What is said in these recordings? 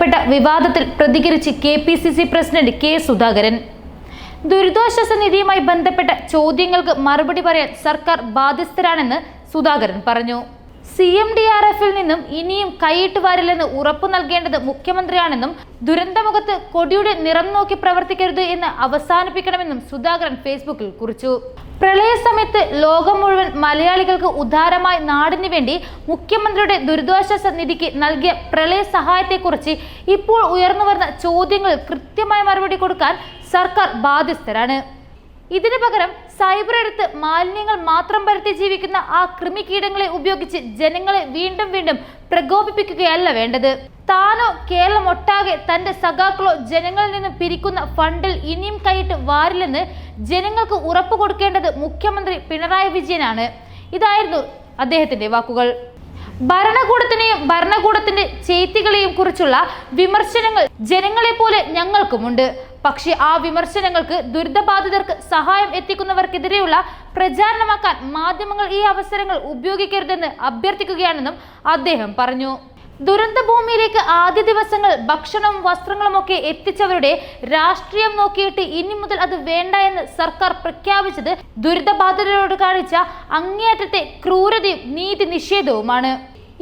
ബന്ധപ്പെട്ട വിവാദത്തിൽ പ്രതികരിച്ച് K P C C president K Sudhakaran. ദുരിതാശ്വാസ നിധിയുമായി ബന്ധപ്പെട്ട ചോദ്യങ്ങൾക്ക് മറുപടി പറയാൻ സർക്കാർ ബാധ്യസ്ഥരാണെന്ന് സുധാകരൻ പറഞ്ഞു. സി എം ഡി ആർ എഫിൽ നിന്നും ഇനിയും കൈയിട്ട് വാരില്ലെന്ന് ഉറപ്പു നൽകേണ്ടത് മുഖ്യമന്ത്രിയാണെന്നും ദുരന്തമുഖത്ത് കൊടിയുടെ നിറം നോക്കി പ്രവർത്തിക്കരുത് എന്ന് അവസാനിപ്പിക്കണമെന്നും സുധാകരൻ ഫേസ്ബുക്കിൽ കുറിച്ചു. പ്രളയ സമയത്ത് ലോകം മുഴുവൻ മലയാളികൾക്ക് ഉദാരമായി നാടിന് വേണ്ടി മുഖ്യമന്ത്രിയുടെ ദുരിതാശ്വാസ നിധിക്ക് നൽകിയ പ്രളയ സഹായത്തെക്കുറിച്ച് ഇപ്പോൾ ഉയർന്നു വരുന്ന ചോദ്യങ്ങൾ കൃത്യമായ മറുപടി കൊടുക്കാൻ സർക്കാർ ബാധ്യസ്ഥരാണ്. ഇതിനു പകരം സൈബർ എടുത്ത് മാലിന്യങ്ങൾ മാത്രം പരത്തി ജീവിക്കുന്ന ആ കൃമികീടങ്ങളെ ഉപയോഗിച്ച് ജനങ്ങളെ വീണ്ടും വീണ്ടും പ്രകോപിപ്പിക്കുകയല്ല വേണ്ടത്. താനോ കേരളം ഒട്ടാകെ തന്റെ സഖാക്കളോ ജനങ്ങളിൽ നിന്ന് പിരിക്കുന്ന ഫണ്ടിൽ ഇനിയും കൈയിട്ട് വാരില്ലെന്ന് ജനങ്ങൾക്ക് ഉറപ്പു കൊടുക്കേണ്ടത് മുഖ്യമന്ത്രി പിണറായി വിജയനാണ്. ഇതായിരുന്നു അദ്ദേഹത്തിന്റെ വാക്കുകൾ. ഭരണകൂടത്തിനെയും ഭരണകൂടത്തിന്റെ ചേത്തികളെയും കുറിച്ചുള്ള വിമർശനങ്ങൾ ജനങ്ങളെ പോലെ ഞങ്ങൾക്കുമുണ്ട്. പക്ഷേ ആ വിമർശനങ്ങൾക്ക് ദുരിതബാധിതർക്ക് സഹായം എത്തിക്കുന്നവർക്കെതിരെയുള്ള പ്രചാരണമാക്കാൻ മാധ്യമങ്ങൾ ഈ അവസരങ്ങൾ ഉപയോഗിക്കരുതെന്ന് അഭ്യർത്ഥിക്കുകയാണെന്നും അദ്ദേഹം പറഞ്ഞു. ദുരന്ത ഭൂമിയിലേക്ക് ആദ്യ ദിവസങ്ങൾ ഭക്ഷണവും വസ്ത്രങ്ങളുമൊക്കെ എത്തിച്ചവരുടെ രാഷ്ട്രീയം നോക്കിയിട്ട് ഇനി മുതൽ അത് വേണ്ട എന്ന് സർക്കാർ പ്രഖ്യാപിച്ചത് ദുരിതബാധിതരോട് കാണിച്ച അങ്ങേയറ്റത്തെ ക്രൂരതയും നീതി നിഷേധവുമാണ്.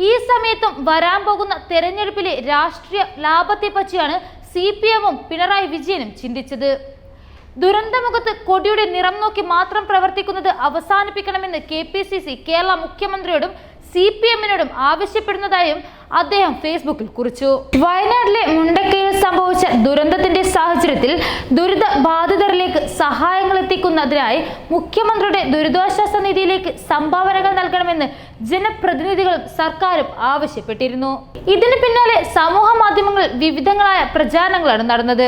ഈ സമയത്തും വരാൻ പോകുന്ന തെരഞ്ഞെടുപ്പിലെ രാഷ്ട്രീയ ലാഭത്തെ പറ്റിയാണ് സി പി എമ്മും പിണറായി വിജയനും ചിന്തിച്ചത്. ദുരന്തമുഖത്ത് കൊടിയുടെ നിറം നോക്കി മാത്രം പ്രവർത്തിക്കുന്നത് അവസാനിപ്പിക്കണമെന്ന് K P C C Kerala മുഖ്യമന്ത്രിയോടും C P എമ്മിനോടും ആവശ്യപ്പെടുന്നതായും അദ്ദേഹം ഫേസ്ബുക്കിൽ കുറിച്ചു. വയനാട്ടിലെ മുണ്ടക്കയിൽ സംഭവിച്ച ദുരന്തത്തിന്റെ സാഹചര്യത്തിൽ ദുരിത ബാധിതരിലേക്ക് സഹായങ്ങൾ എത്തിക്കുന്നതിനായി മുഖ്യമന്ത്രിയുടെ ദുരിതാശ്വാസ നിധിയിലേക്ക് സംഭാവനകൾ നൽകണമെന്ന് ജനപ്രതിനിധികളും സർക്കാരും ആവശ്യപ്പെട്ടിരുന്നു. ഇതിന് പിന്നാലെ സമൂഹ മാധ്യമങ്ങളിൽ വിവിധങ്ങളായ പ്രചാരണങ്ങളാണ് നടന്നത്.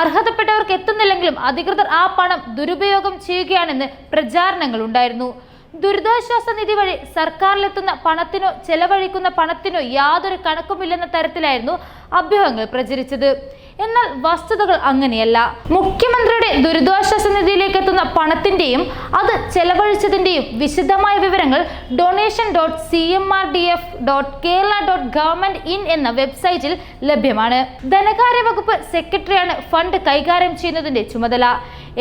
അർഹതപ്പെട്ടവർക്ക് എത്തുന്നില്ലെങ്കിലും അധികൃതർ ആ പണം ദുരുപയോഗം ചെയ്യുകയാണെന്ന് പ്രചാരണങ്ങൾ ഉണ്ടായിരുന്നു ദുരിതാശ്വാസ നിധി വഴി സർക്കാരിലെത്തുന്ന പണത്തിനോ ചെലവഴിക്കുന്ന പണത്തിനോ യാതൊരു കണക്കുമില്ലെന്ന തരത്തിലായിരുന്നു അഭ്യൂഹങ്ങൾ പ്രചരിച്ചത്. എന്നാൽ വസ്തുതകൾ അങ്ങനെയല്ല. മുഖ്യമന്ത്രിയുടെ ദുരിതാശ്വാസ നിധിയിലേക്ക് എത്തുന്ന പണത്തിന്റെയും അത് ചെലവഴിച്ചതിന്റെയും വിശദമായ വിവരങ്ങൾ donation dot C M D R F dot Kerala dot government in എന്ന വെബ്സൈറ്റിൽ ലഭ്യമാണ്. ധനകാര്യ വകുപ്പ് സെക്രട്ടറിയാണ് ഫണ്ട് കൈകാര്യം ചെയ്യുന്നതിന്റെ ചുമതല.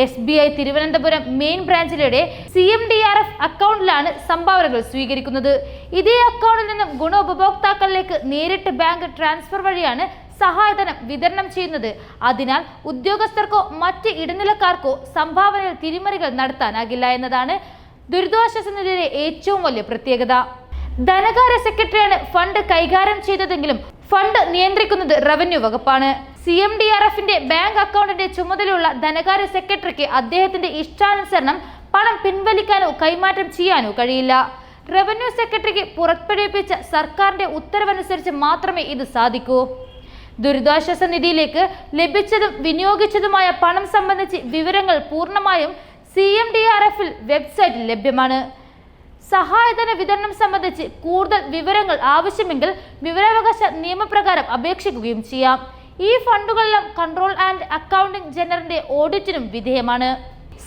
S B I Thiruvananthapuram main ബ്രാഞ്ചിലൂടെ C M D R F അക്കൗണ്ടിലാണ് സംഭാവനകൾ സ്വീകരിക്കുന്നത്. ഇതേ അക്കൗണ്ടിൽ നിന്നും ഗുണോപഭോക്താക്കളിലേക്ക് നേരിട്ട് ബാങ്ക് ട്രാൻസ്ഫർ വഴിയാണ് സഹായധനം വിതരണം ചെയ്യുന്നത്. അതിനാൽ ഉദ്യോഗസ്ഥർക്കോ മറ്റ് ഇടനിലക്കാർക്കോ സംഭാവനയിൽ തിരിമറികൾ നടത്താനാകില്ല എന്നതാണ് ദുരിതാശ്വാസ ഏറ്റവും വലിയ പ്രത്യേകത. ധനകാര്യ സെക്രട്ടറിയാണ് ഫണ്ട് കൈകാര്യം ചെയ്തതെങ്കിലും ഫണ്ട് നിയന്ത്രിക്കുന്നത് റവന്യൂ വകുപ്പാണ്. സി എം ഡി ആർ എഫിന്റെ ബാങ്ക് അക്കൗണ്ടിന്റെ ചുമതലയുള്ള ധനകാര്യ സെക്രട്ടറിക്ക് അദ്ദേഹത്തിന്റെ ഇഷ്ടാനുസരണം പണം പിൻവലിക്കാനോ കൈമാറ്റം ചെയ്യാനോ കഴിയില്ല. റവന്യൂ സെക്രട്ടറിക്ക് പുറപ്പെടുവിപ്പിച്ച സർക്കാരിന്റെ ഉത്തരവനുസരിച്ച് മാത്രമേ ഇത് സാധിക്കൂ. ദുരിതാശ്വാസ നിധിയിലേക്ക് ലഭിച്ചതും വിനിയോഗിച്ചതുമായ പണം സംബന്ധിച്ച് വിവരങ്ങൾ പൂർണമായും സി എം ഡി ആർ എഫിൽ വെബ്സൈറ്റിൽ ലഭ്യമാണ്. സഹായധന വിതരണം സംബന്ധിച്ച് കൂടുതൽ വിവരങ്ങൾ ആവശ്യമെങ്കിൽ വിവരാവകാശ നിയമപ്രകാരം അപേക്ഷിക്കുകയും ചെയ്യാം. ഈ ഫണ്ടുകളെല്ലാം കൺട്രോൾ ആൻഡ് അക്കൗണ്ടിംഗ് ജനറലിന്റെ ഓഡിറ്റിനും വിധേയമാണ്.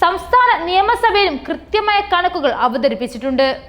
സംസ്ഥാന നിയമസഭയിലും കൃത്യമായ കണക്കുകൾ അവതരിപ്പിച്ചിട്ടുണ്ട്.